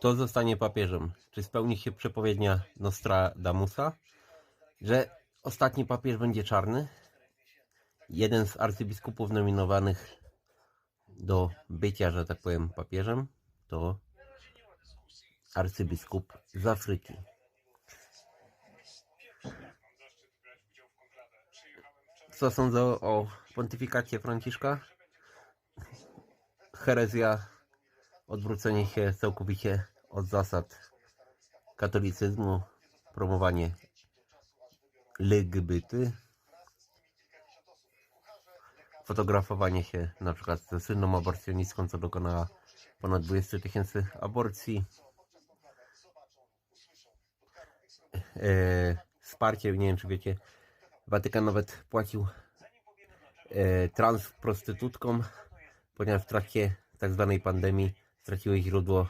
Kto zostanie papieżem? Czy spełni się przepowiednia Nostradamusa, że ostatni papież będzie czarny? Jeden z arcybiskupów nominowanych do bycia, że tak powiem, papieżem to arcybiskup z Afryki. Co sądzę o pontyfikacie Franciszka? Herezja, odwrócenie się całkowicie od zasad katolicyzmu, promowanie LGBT, fotografowanie się na przykład ze słynną aborcjonistką, co dokonała ponad 20 tysięcy aborcji, e, wsparcie, nie wiem czy wiecie, Watykan nawet płacił e, trans prostytutkom, ponieważ w trakcie tak zwanej pandemii straciłeś źródło